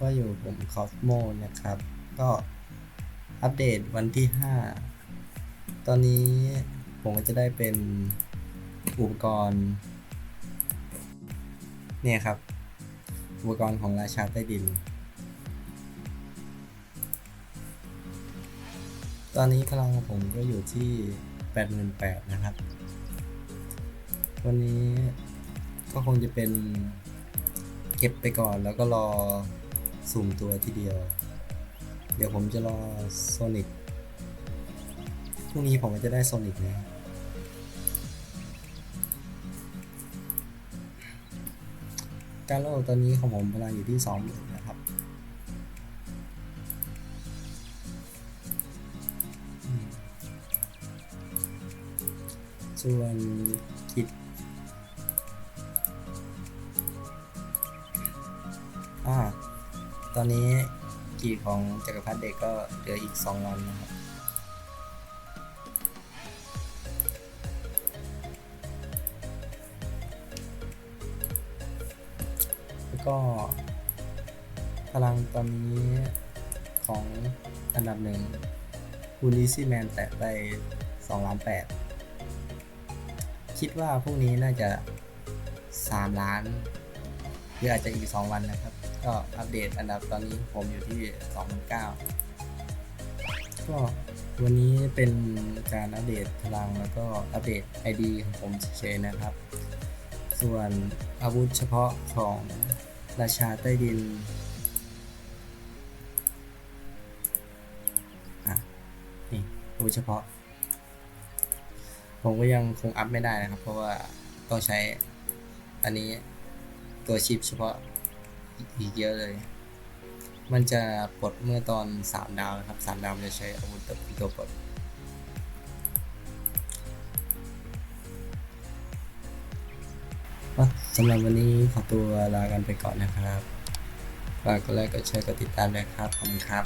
ก็อยู่ผมคอสโมนะครับ ก็อัปเดตวันที่ 5 ตอนนี้ผมก็จะได้เป็นอุปกรณ์เนี่ยครับ อุปกรณ์ของราชาใต้ดิน ตอนนี้พลังของผมก็อยู่ที่ 88,000นะครับ วันนี้ก็คงจะเป็นเก็บไปก่อนแล้วก็รอ สุ่มตัวทีเดียว เดี๋ยวผมจะรอโซนิกพรุ่งนี้ผมก็จะได้โซนิกนะการโลดตอนนี้ของผมพลังอยู่ที่20,000นะครับ ส่วนกิจอ่า ตอนนี้กีของจักรพรรดิเด็กก็เหลืออีกสองวันนะครับ แล้วก็พลังตอนนี้ของอันดับหนึ่งคูลิซี่แมนแตะไป2ล้าน8คิดว่าพวกนี้น่าจะ 3 ล้าน หรืออาจจะอีก 2 วันนะครับ ก็อัปเดตอันดับตอนนี้ผมอยู่ที่2009ก็วันนี้เป็นการอัปเดตพลังแล้วก็อัปเดต ID ของผมเฉยๆนะครับ ส่วนอาวุธเฉพาะของราชาใต้ดินอะนี่อาวุธเฉพาะ ผมก็ยังคงอัพไม่ได้นะครับ เพราะว่าต้องใช้อันนี้ตัวชิปเฉพาะ อีกเยอะเลย มันจะปลดเมื่อตอน 3 ดาวนะครับ 3 ดาวจะใช้อาวุธตัวตัวปลดสำหรับวันนี้ขอตัวลากันไปก่อนนะครับ ฝากกดไลค์กดแชร์กดติดตามด้วยครับ ขอบคุณครับ